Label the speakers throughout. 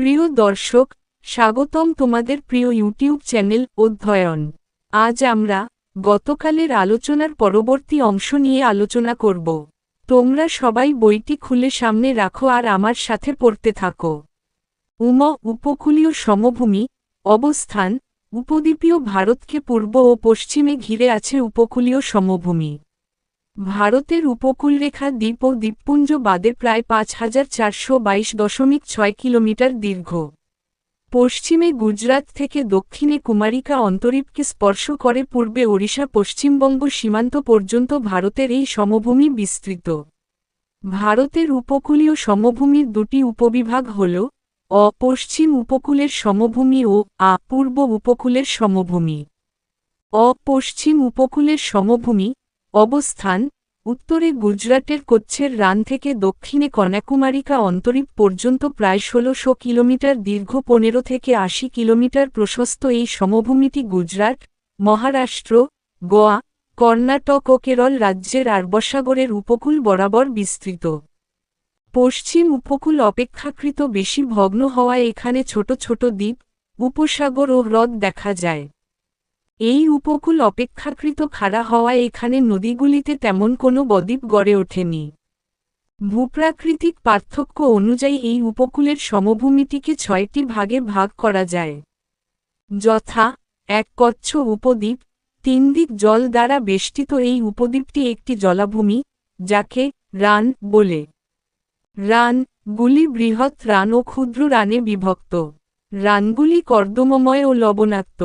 Speaker 1: প্রিয় দর্শক, স্বাগতম তোমাদের প্রিয় ইউটিউব চ্যানেল অধ্যয়ন। আজ আমরা গতকালের আলোচনার পরবর্তী অংশ নিয়ে আলোচনা করব। তোমরা সবাই বইটি খুলে সামনে রাখো আর আমার সাথে পড়তে থাকো। উম, উপকূলীয় সমভূমি, অবস্থান, উপদ্বীপীয় ভারতকে পূর্ব ও পশ্চিমে ঘিরে আছে উপকূলীয় সমভূমি। ভারতের উপকূলরেখা দ্বীপ ও দ্বীপপুঞ্জ বাদে প্রায় পাঁচ হাজার চারশো বাইশ দশমিক ছয় কিলোমিটার দীর্ঘ। পশ্চিমে গুজরাট থেকে দক্ষিণে কুমারিকা অন্তরীপকে স্পর্শ করে পূর্বে ওড়িশা পশ্চিমবঙ্গ সীমান্ত পর্যন্ত ভারতের এই সমভূমি বিস্তৃত। ভারতের উপকূলীয় সমভূমির দুটি উপবিভাগ হল অপশ্চিম উপকূলের সমভূমি ও আ পূর্ব উপকূলের সমভূমি। অপশ্চিম উপকূলের সমভূমি অবস্থান, উত্তরে গুজরাটের কচ্ছের রান থেকে দক্ষিণে কন্যাকুমারিকা অন্তরীপ পর্যন্ত প্রায় ষোলোশো কিলোমিটার দীর্ঘ পনেরো থেকে আশি কিলোমিটার প্রশস্ত এই সমভূমিটি গুজরাট, মহারাষ্ট্র, গোয়া, কর্ণাটক ও কেরল রাজ্যের আরবসাগরের উপকূল বরাবর বিস্তৃত। পশ্চিম উপকূল অপেক্ষাকৃত বেশি ভগ্ন হওয়ায় এখানে ছোট ছোট দ্বীপ, উপসাগর ও হ্রদ দেখা যায়। এই উপকূল অপেক্ষাকৃত খাড়া হওয়ায় এখানে নদীগুলিতে তেমন কোনো বদ্বীপ গড়ে ওঠেনি। ভূপ্রাকৃতিক পার্থক্য অনুযায়ী এই উপকূলের সমভূমিটিকে ছয়টি ভাগে ভাগ করা যায়। যথা, এক কচ্ছ উপদ্বীপ, তিন দিক জল দ্বারা বেষ্টিত এই উপদ্বীপটি একটি জলাভূমি, যাকে রান বলে। রান গুলি বৃহৎ রান ও ক্ষুদ্র রানে বিভক্ত। রানগুলি কর্দমময় ও লবণাক্ত।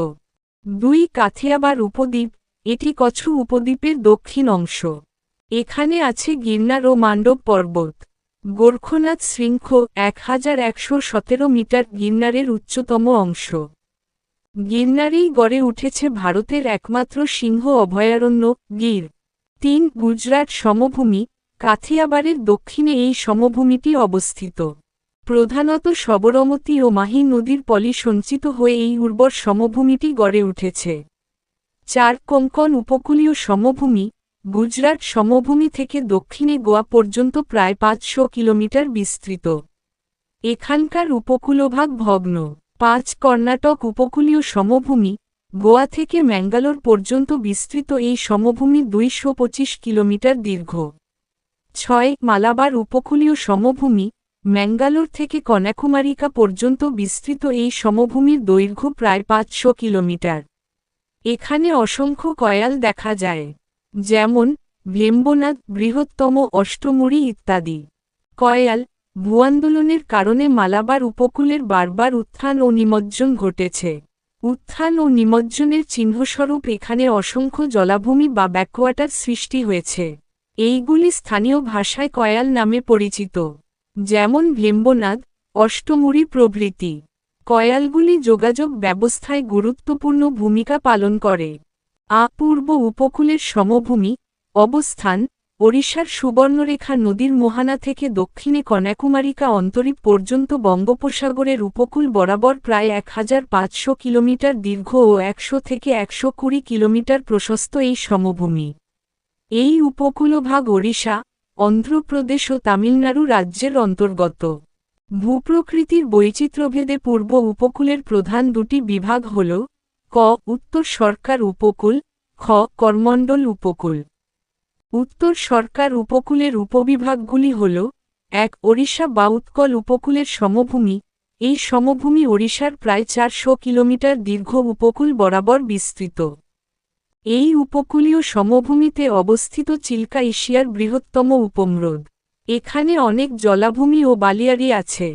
Speaker 1: দুই কাথিয়াবার উপদ্বীপ এটি কচ্ছ উপদ্বীপের দক্ষিণ অংশ। এখানে আছে গির্নার ও মান্ডব পর্বত। গোর্খনাথ শৃঙ্খ এক হাজার একশো সতেরো মিটার গির্নারের উচ্চতম অংশ। গির্নারেই গড়ে উঠেছে ভারতের একমাত্র সিংহ অভয়ারণ্য, গির। তিন গুজরাট সমভূমি কাথিয়াবারের দক্ষিণে এই সমভূমিটি অবস্থিত। প্রধানত সবরমতী ও মাহি নদীর পলি সঞ্চিত হয়ে এই উর্বর সমভূমিটি গড়ে উঠেছে। চার কোঙ্কন উপকূলীয় সমভূমি, গুজরাট সমভূমি থেকে দক্ষিণে গোয়া পর্যন্ত প্রায় পাঁচশো কিলোমিটার বিস্তৃত। এখানকার উপকূলভাগ ভগ্ন। পাঁচ কর্ণাটক উপকূলীয় সমভূমি, গোয়া থেকে ম্যাঙ্গালোর পর্যন্ত বিস্তৃত এই সমভূমি দুইশ পঁচিশ কিলোমিটার দীর্ঘ। ছয় মালাবার উপকূলীয় সমভূমি ম্যাঙ্গালোর থেকে কন্যাকুমারিকা পর্যন্ত বিস্তৃত এই সমভূমির দৈর্ঘ্য প্রায় পাঁচশো কিলোমিটার। এখানে অসংখ্য কয়াল দেখা যায়, যেমন ভেম্বনাথ, বৃহত্তম অষ্টমুড়ি ইত্যাদি। কয়াল ভূয়ান্দোলনের কারণে মালাবার উপকূলের বারবার উত্থান ও নিমজ্জন ঘটেছে। উত্থান ও নিমজ্জনের চিহ্নস্বরূপ এখানে অসংখ্য জলাভূমি বা ব্যাকওয়াটার সৃষ্টি হয়েছে। এইগুলি স্থানীয় ভাষায় কয়াল নামে পরিচিত। যেমন ভেম্বনাদ, অষ্টমুড়ি প্রভৃতি। কয়ালগুলি যোগাযোগ ব্যবস্থায় গুরুত্বপূর্ণ ভূমিকা পালন করে। আপূর্ব উপকূলের সমভূমি, অবস্থান, ওড়িশার সুবর্ণরেখা নদীর মোহানা থেকে দক্ষিণে কন্যাকুমারিকা অন্তরীপ পর্যন্ত বঙ্গোপসাগরের উপকূল বরাবর প্রায় এক হাজার পাঁচশো কিলোমিটার দীর্ঘ ও একশো থেকে একশো কুড়ি কিলোমিটার প্রশস্ত এই সমভূমি। এই উপকূলভাগ ওড়িশা অন্ধ্রপ্রদেশ ও তামিলনাড়ু রাজ্যের অন্তর্গত। ভূপ্রকৃতির বৈচিত্র্যভেদে পূর্ব উপকূলের প্রধান দুটি বিভাগ হল, ক, উত্তর সরকার উপকূল, খ, করমণ্ডল উপকূল। উত্তর সরকার উপকূলের উপবিভাগগুলি হল, এক, ওড়িশা বা উৎকল উপকূলের সমভূমি। এই সমভূমি ওড়িশার প্রায় চারশো কিলোমিটার দীর্ঘ উপকূল বরাবর বিস্তৃত। এই উপকূলীয় সমভূমিতে অবস্থিত চিল্কা এশিয়ার বৃহত্তম উপমরোদ। এখানে অনেক জলাভূমি ও বালিয়ারি আছে।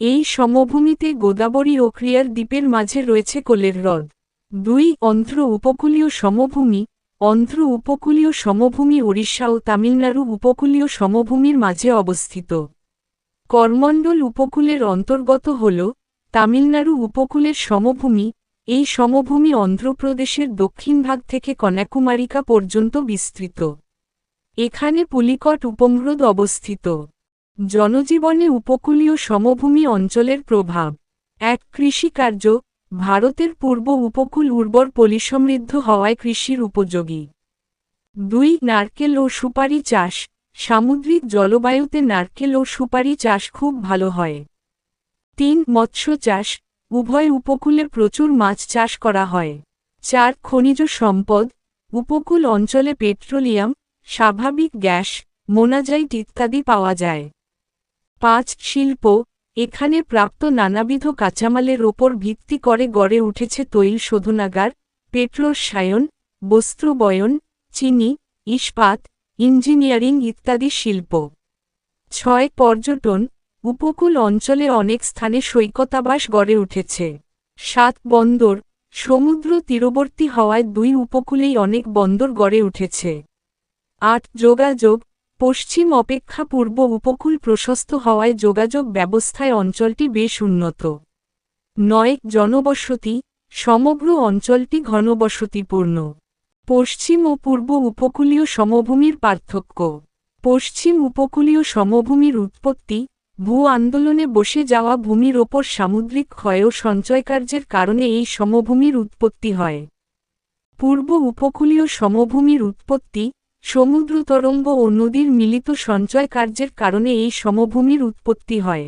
Speaker 1: এই সমভূমিতে গোদাবরী ও ক্রিয়ার দ্বীপের মাঝে রয়েছে কোলের হ্রদ। দুই অন্ধ্র উপকূলীয় সমভূমি, অন্ধ্র উপকূলীয় সমভূমি ওড়িশা ও তামিলনাড়ু উপকূলীয় সমভূমির মাঝে অবস্থিত। করমণ্ডল উপকূলের অন্তর্গত হল তামিলনাড়ু উপকূলের সমভূমি এই সমভূমি অন্ধ্রপ্রদেশের দক্ষিণ ভাগ থেকে কন্যাকুমারিকা পর্যন্ত বিস্তৃত। এখানে পুলিকট উপমহ্রদ অবস্থিত। জনজীবনে উপকূলীয় সমভূমি অঞ্চলের প্রভাব। এক কৃষিকার্য, ভারতের পূর্ব উপকূল উর্বর পলিসমৃদ্ধ হওয়ায় কৃষির উপযোগী। দুই, নারকেল ও সুপারি চাষ। সামুদ্রিক জলবায়ুতে নারকেল ও সুপারি চাষ খুব ভালো হয়। তিন, মৎস্য চাষ। উভয় উপকূলে প্রচুর মাছ চাষ করা হয়। চার, খনিজ সম্পদ, উপকূল অঞ্চলে পেট্রোলিয়াম, স্বাভাবিক গ্যাস, মোনাজাইট ইত্যাদি পাওয়া যায়। পাঁচ, শিল্প, এখানে প্রাপ্ত নানাবিধ কাঁচামালের ওপর ভিত্তি করে গড়ে উঠেছে তৈল শোধনাগার, পেট্রোসায়ন বস্ত্রবয়ন চিনি, ইস্পাত, ইঞ্জিনিয়ারিং ইত্যাদি শিল্প। ছয়, পর্যটন উপকূল অঞ্চলে অনেক স্থানে সৈকতাবাস গড়ে উঠেছে। সাত বন্দর, সমুদ্র তীরবর্তী হওয়ায় দুই উপকূলেই অনেক বন্দর গড়ে উঠেছে। আট যোগাযোগ, পশ্চিম অপেক্ষা পূর্ব উপকূল প্রশস্ত হওয়ায় যোগাযোগ ব্যবস্থায় অঞ্চলটি বেশ উন্নত। নয় জনবসতি, সমগ্র অঞ্চলটি ঘনবসতিপূর্ণ। পশ্চিম ও পূর্ব উপকূলীয় সমভূমির পার্থক্য। পশ্চিম উপকূলীয় সমভূমির উৎপত্তি ভূ আন্দোলনে বসে যাওয়া ভূমির ওপর সামুদ্রিক ক্ষয় ও সঞ্চয়কার্যের কারণে এই সমভূমির উৎপত্তি হয়। পূর্ব উপকূলীয় সমভূমির উৎপত্তি, সমুদ্র তরঙ্গ ও নদীর মিলিত সঞ্চয় কার্যের কারণে এই সমভূমির উৎপত্তি হয়।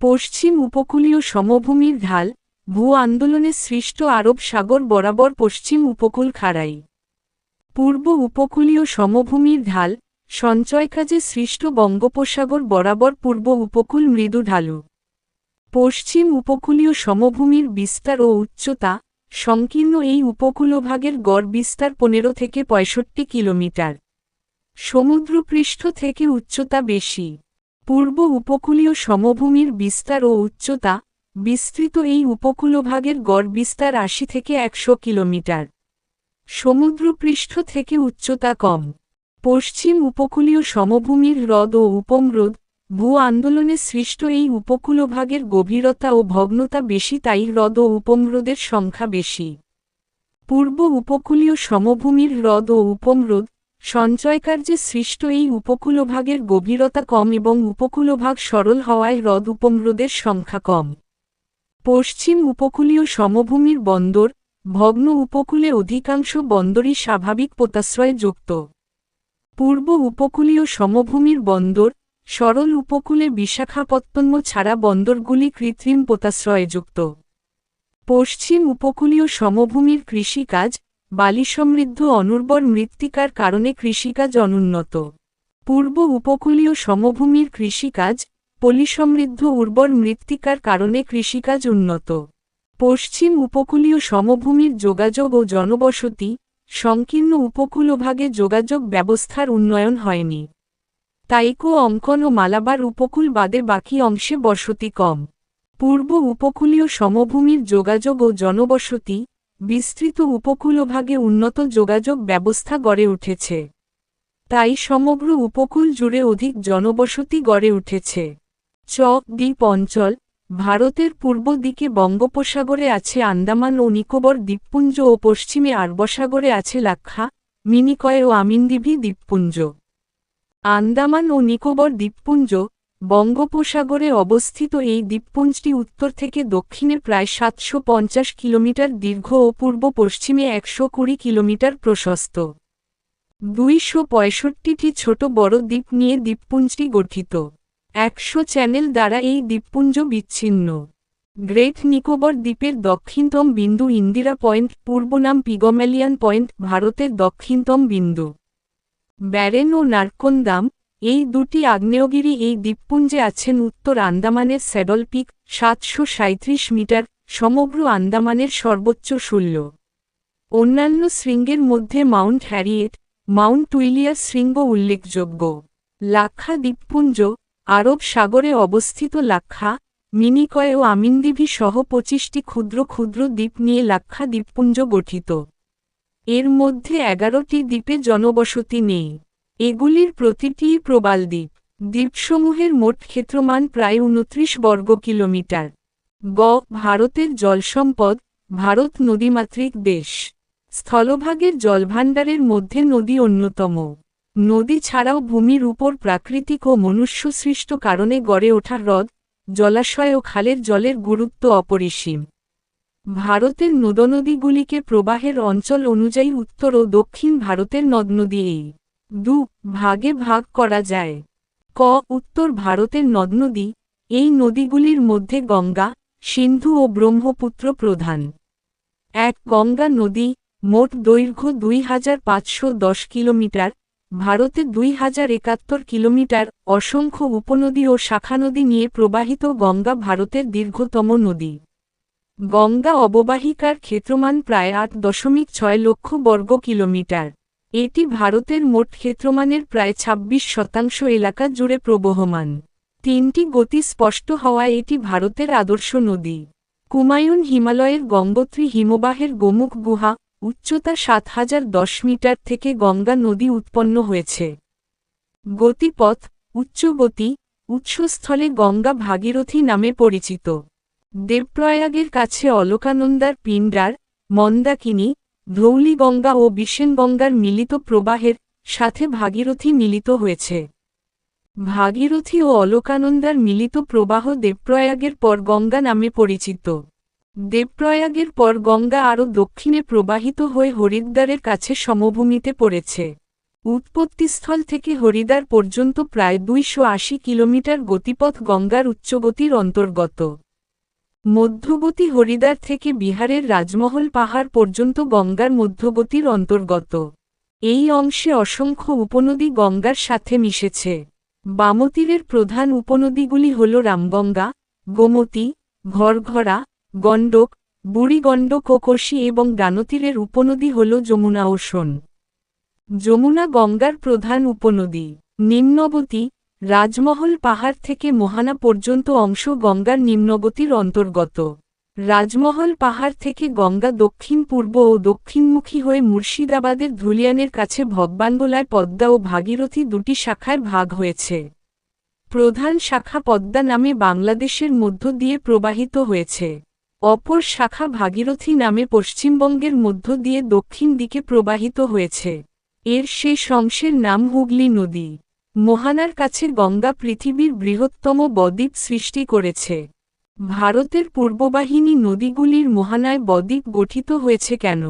Speaker 1: পশ্চিম উপকূলীয় সমভূমির ঢাল, ভূ আন্দোলনে সৃষ্ট আরব সাগর বরাবর পশ্চিম উপকূল খাড়াই। পূর্ব উপকূলীয় সমভূমির ঢাল সঞ্চয় কাজে সৃষ্ট বঙ্গোপসাগর বরাবর পূর্ব উপকূল মৃদু ঢালু। পশ্চিম উপকূলীয় সমভূমির বিস্তার ও উচ্চতা, সংকীর্ণ এই উপকূলভাগের গড় বিস্তার পনেরো থেকে পঁয়ষট্টি কিলোমিটার। সমুদ্রপৃষ্ঠ থেকে উচ্চতা বেশি। পূর্ব উপকূলীয় সমভূমির বিস্তার ও উচ্চতা, বিস্তৃত এই উপকূলভাগের গড় বিস্তার আশি থেকে একশো কিলোমিটার। সমুদ্রপৃষ্ঠ থেকে উচ্চতা কম। পশ্চিম উপকূলীয় সমভূমির হ্রদ ও উপমহ্রদ, ভূ আন্দোলনে সৃষ্ট এই উপকূলভাগের গভীরতা ও ভগ্নতা বেশি, তাই হ্রদ ও উপমহ্রদের সংখ্যা বেশি। পূর্ব উপকূলীয় সমভূমির হ্রদ ও উপমহ্রদ, সঞ্চয়কার্যে সৃষ্ট এই উপকূলভাগের গভীরতা কম এবং উপকূলভাগ সরল হওয়ায় হ্রদ উপমহ্রদের সংখ্যা কম। পশ্চিম উপকূলীয় সমভূমির বন্দর, ভগ্ন উপকূলে অধিকাংশ বন্দরই স্বাভাবিক পোতাশ্রয়ে যুক্ত পূর্ব উপকূলীয় সমভূমির বন্দর, সরল উপকূলে বিশাখাপত্তন্ম ছাড়া বন্দরগুলি কৃত্রিম পোতাশ্রয়যুক্ত। পশ্চিম উপকূলীয় সমভূমির কৃষিকাজ বালিসমৃদ্ধ অনুর্বর মৃত্তিকার কারণে কৃষিকাজ অনুন্নত। পূর্ব উপকূলীয় সমভূমির কৃষিকাজ পলিসমৃদ্ধ উর্বর মৃত্তিকার কারণে কৃষিকাজ উন্নত। পশ্চিম উপকূলীয় সমভূমির যোগাযোগ ও জনবসতি সংকীর্ণ উপকূলভাগে যোগাযোগ ব্যবস্থার উন্নয়ন হয়নি। তাইকো অঙ্কন ও মালাবার উপকূল বাদে বাকি অংশে বসতি কম। পূর্ব উপকূলীয় সমভূমির যোগাযোগ ও জনবসতি বিস্তৃত উপকূলভাগে উন্নত যোগাযোগ ব্যবস্থা গড়ে উঠেছে। তাই সমগ্র উপকূল জুড়ে অধিক জনবসতি গড়ে উঠেছে। চক দ্বীপ অঞ্চল ভারতের পূর্ব দিকে বঙ্গোপসাগরে আছে আন্দামান ও নিকোবর দ্বীপপুঞ্জ ও পশ্চিমে আরবসাগরে আছে লাক্ষা মিনিকয় ও আমিনদিভি দ্বীপপুঞ্জ। আন্দামান ও নিকোবর দ্বীপপুঞ্জ, বঙ্গোপসাগরে অবস্থিত এই দ্বীপপুঞ্জটি উত্তর থেকে দক্ষিণে প্রায় সাতশো পঞ্চাশ কিলোমিটার দীর্ঘ ও পূর্ব পশ্চিমে একশো কুড়ি কিলোমিটার প্রশস্ত। দুইশো পঁয়ষট্টিটি ছোট বড় দ্বীপ নিয়ে দ্বীপপুঞ্জটি গঠিত। একশো চ্যানেল দ্বারা এই দ্বীপপুঞ্জ বিচ্ছিন্ন। গ্রেট নিকোবর দ্বীপের দক্ষিণতম বিন্দু ইন্দিরা পয়েন্ট, পূর্ব নাম পিগমেলিয়ান পয়েন্ট, ভারতের দক্ষিণতম বিন্দু। ব্যারেন ও নারকন্দাম এই দুটি আগ্নেয়গিরি এই দ্বীপপুঞ্জে আছেন উত্তর আন্দামানের স্যাডল পিক, সাতশো মিটার, সমগ্র আন্দামানের সর্বোচ্চ শূল্য অন্যান্য শৃঙ্গের মধ্যে মাউন্ট হ্যারিয়েট, মাউন্ট টুইলিয়ার শৃঙ্গ উল্লেখযোগ্য। লাক্ষা দ্বীপপুঞ্জ আরব সাগরে অবস্থিত লাক্ষা মিনিকয় ও আমিনদিভি সহ পঁচিশটি ক্ষুদ্র ক্ষুদ্র দ্বীপ নিয়ে লাক্ষা দ্বীপপুঞ্জ গঠিত। এর মধ্যে এগারোটি দ্বীপে জনবসতি নেই। এগুলির প্রতিটিই প্রবাল দ্বীপ। দ্বীপসমূহের মোট ক্ষেত্রমান প্রায় উনত্রিশ বর্গ কিলোমিটার। গ. ভারতের জলসম্পদ, ভারত নদীমাতৃক দেশ। স্থলভাগের জলভাণ্ডারের মধ্যে নদী অন্যতম। নদী ছাড়াও ভূমির উপর প্রাকৃতিক ও মনুষ্যসৃষ্ট কারণে গড়ে ওঠা হ্রদ, জলাশয় ও খালের জলের গুরুত্ব অপরিসীম। ভারতের নদনদীগুলিকে প্রবাহের অঞ্চল অনুযায়ী উত্তর ও দক্ষিণ ভারতের নদনদী এই দু ভাগে ভাগ করা যায়। ক উত্তর ভারতের নদনদী, এই নদীগুলির মধ্যে গঙ্গা, সিন্ধু ও ব্রহ্মপুত্র প্রধান। এক গঙ্গা নদী মোট দৈর্ঘ্য দুই হাজার পাঁচশো দশ কিলোমিটার ভারতে দুই হাজার একাত্তর কিলোমিটার অসংখ্য উপনদী ও শাখানদী নিয়ে প্রবাহিত গঙ্গা ভারতের দীর্ঘতম নদী। গঙ্গা অববাহিকার ক্ষেত্রমান প্রায় আট দশমিক ছয় লক্ষ বর্গ কিলোমিটার। এটি ভারতের মোট ক্ষেত্রমানের প্রায় ২৬ শতাংশ এলাকা জুড়ে প্রবহমান। তিনটি গতি স্পষ্ট হওয়ায় এটি ভারতের আদর্শ নদী। কুমায়ুন হিমালয়ের গঙ্গোত্রী হিমবাহের গোমুখ গুহা উচ্চতা সাত হাজার দশ মিটার থেকে গঙ্গা নদী উৎপন্ন হয়েছে। গতিপথ উচ্চগতি উৎসস্থলে গঙ্গা ভাগীরথী নামে পরিচিত। দেবপ্রয়াগের কাছে অলকানন্দার পিণ্ডার, মন্দাকিনী, ধৌলিগঙ্গা ও বিশেনগঙ্গার মিলিত প্রবাহের সাথে ভাগীরথী মিলিত হয়েছে। ভাগীরথী ও অলকানন্দার মিলিত প্রবাহ দেবপ্রয়াগের পর গঙ্গা নামে পরিচিত। দেবপ্রয়াগের পর গঙ্গা আরও দক্ষিণে প্রবাহিত হয়ে হরিদ্বারের কাছে সমভূমিতে পড়েছে। উৎপত্তিস্থল থেকে হরিদ্বার পর্যন্ত প্রায় দুইশ আশি কিলোমিটার গতিপথ গঙ্গার উচ্চগতির অন্তর্গত। মধ্যগতি হরিদ্বার থেকে বিহারের রাজমহল পাহাড় পর্যন্ত গঙ্গার মধ্যগতির অন্তর্গত। এই অংশে অসংখ্য উপনদী গঙ্গার সাথে মিশেছে। বামতীরের প্রধান উপনদীগুলি হল রামগঙ্গা, গোমতী, ঘরঘরা গণ্ডক বুড়িগণ্ডক ও কোশি এবং ডানতীরের উপনদী হল যমুনা ও সোন। যমুনা গঙ্গার প্রধান উপনদী। নিম্নবতী, রাজমহল পাহাড় থেকে মোহানা পর্যন্ত অংশ গঙ্গার নিম্নগতির অন্তর্গত। রাজমহল পাহাড় থেকে গঙ্গা দক্ষিণ পূর্ব ও দক্ষিণমুখী হয়ে মুর্শিদাবাদের ধুলিয়ানের কাছে ভগবানগোলায় পদ্মা ও ভাগীরথী দুটি শাখায় ভাগ হয়েছে। প্রধান শাখা পদ্মা নামে বাংলাদেশের মধ্য দিয়ে প্রবাহিত হয়েছে। অপর শাখা ভাগীরথী নামে পশ্চিমবঙ্গের মধ্য দিয়ে দক্ষিণ দিকে প্রবাহিত হয়েছে। এর শেষ অংশের নাম হুগলি নদী। মোহানার কাছে গঙ্গা পৃথিবীর বৃহত্তম বদ্বীপ সৃষ্টি করেছে। ভারতের পূর্ববাহিনী নদীগুলির মোহানায় বদ্বীপ গঠিত হয়েছে কেন?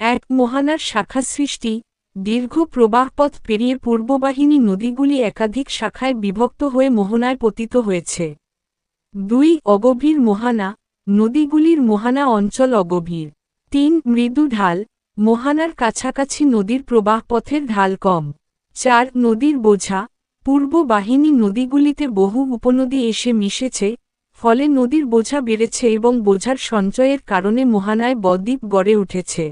Speaker 1: এক, মোহানার শাখা সৃষ্টি। দীর্ঘ প্রবাহপথ পেরিয়ে পূর্ববাহিনী নদীগুলি একাধিক শাখায় বিভক্ত হয়ে মোহনায় পতিত হয়েছে। দুই, অগভীর মোহানা। নদীগুলির মোহানা অঞ্চল অগভীর। তিন, মৃদু ঢাল, মোহানার কাছাকাছি নদীর প্রবাহপথের ঢাল কম। চার, নদীর বোঝা, পূর্ব বাহিনী নদীগুলিতে বহু উপনদী এসে মিশেছে, ফলে নদীর বোঝা বেড়েছে এবং বোঝার সঞ্চয়ের কারণে মোহানায় বদ্বীপ গড়ে উঠেছে।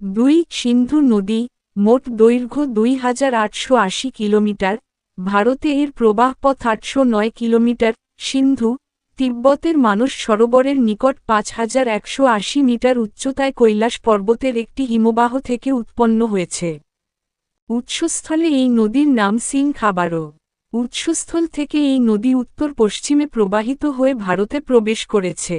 Speaker 1: দুই, সিন্ধু নদী, মোট দৈর্ঘ্য দুই হাজার আটশো আশি কিলোমিটার, ভারতে এর প্রবাহপথ আটশো নয় কিলোমিটার, সিন্ধু তিব্বতের মানুষ সরোবরের নিকট পাঁচ হাজার একশো আশি মিটার উচ্চতায় কৈলাস পর্বতের একটি হিমবাহ থেকে উৎপন্ন হয়েছে। উৎসস্থলে এই নদীর নাম সিং খাবারো উৎসস্থল থেকে এই নদী উত্তর পশ্চিমে প্রবাহিত হয়ে ভারতে প্রবেশ করেছে।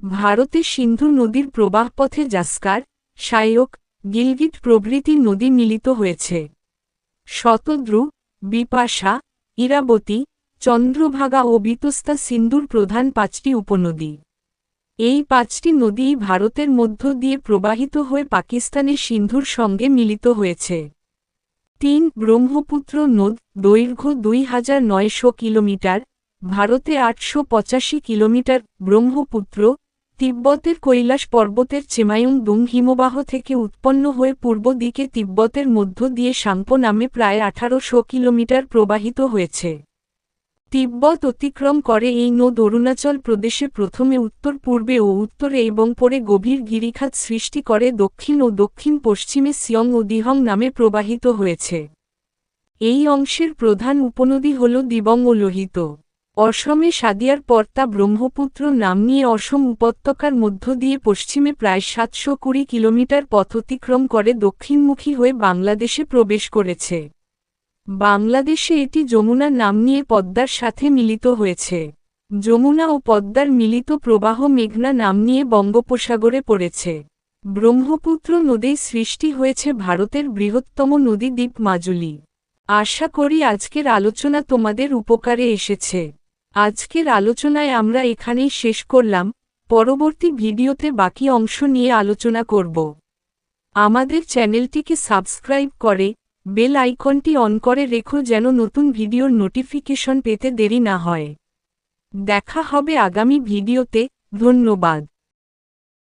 Speaker 1: ভারতে সিন্ধু নদীর প্রবাহপথে জাস্কার সায়ক গিলগিট প্রভৃতি নদী মিলিত হয়েছে। শতদ্রু, বিপাশা, ইরাবতী চন্দ্রভাগা ও বিতস্তা সিন্ধুর প্রধান পাঁচটি উপনদী। এই পাঁচটি নদী ভারতের মধ্য দিয়ে প্রবাহিত হয়ে পাকিস্তানের সিন্ধুর সঙ্গে মিলিত হয়েছে। তিন ব্রহ্মপুত্র নদ দৈর্ঘ্য দুই হাজার নয়শো কিলোমিটার, ভারতে আটশো পঁচাশি কিলোমিটার, ব্রহ্মপুত্র, তিব্বতের কৈলাস পর্বতের চেমায়ুং দুং হিমবাহ থেকে উৎপন্ন হয়ে পূর্ব দিকে তিব্বতের মধ্য দিয়ে সাংপো নামে প্রায় আঠারোশো কিলোমিটার প্রবাহিত হয়েছে। তিব্বত অতিক্রম করে এই নদ অরুণাচল প্রদেশে প্রথমে উত্তর, পূর্বে ও উত্তরে এবং পরে গভীর গিরিখাত সৃষ্টি করে দক্ষিণ ও দক্ষিণ পশ্চিমে সিয়ং ও দিহং নামে প্রবাহিত হয়েছে। এই অংশের প্রধান উপনদী হল দিবং ও লোহিত। অসমে সাদিয়ার পর তা ব্রহ্মপুত্র নাম নিয়ে অসম উপত্যকার মধ্য দিয়ে পশ্চিমে প্রায় সাতশো কুড়ি কিলোমিটার পথ অতিক্রম করে দক্ষিণমুখী হয়ে বাংলাদেশে প্রবেশ করেছে। বাংলাদেশে এটি যমুনা নাম নিয়ে পদ্মার সাথে মিলিত হয়েছে। যমুনা ও পদ্মার মিলিত প্রবাহ মেঘনা নাম নিয়ে বঙ্গোপসাগরে পড়েছে। ব্রহ্মপুত্র নদী সৃষ্টি হয়েছে ভারতের বৃহত্তম নদী দ্বীপ মাজুলি। আশা করি আজকের আলোচনা তোমাদের উপকারে এসেছে। আজকের আলোচনায় আমরা এখানেই শেষ করলাম। পরবর্তী ভিডিওতে বাকি অংশ নিয়ে আলোচনা করব। আমাদের চ্যানেলটিকে সাবস্ক্রাইব করে বেল আইকনটি অন করে রেখো যেন নতুন ভিডিওর নোটিফিকেশন পেতে দেরি না হয়। দেখা হবে আগামী ভিডিওতে। ধন্যবাদ।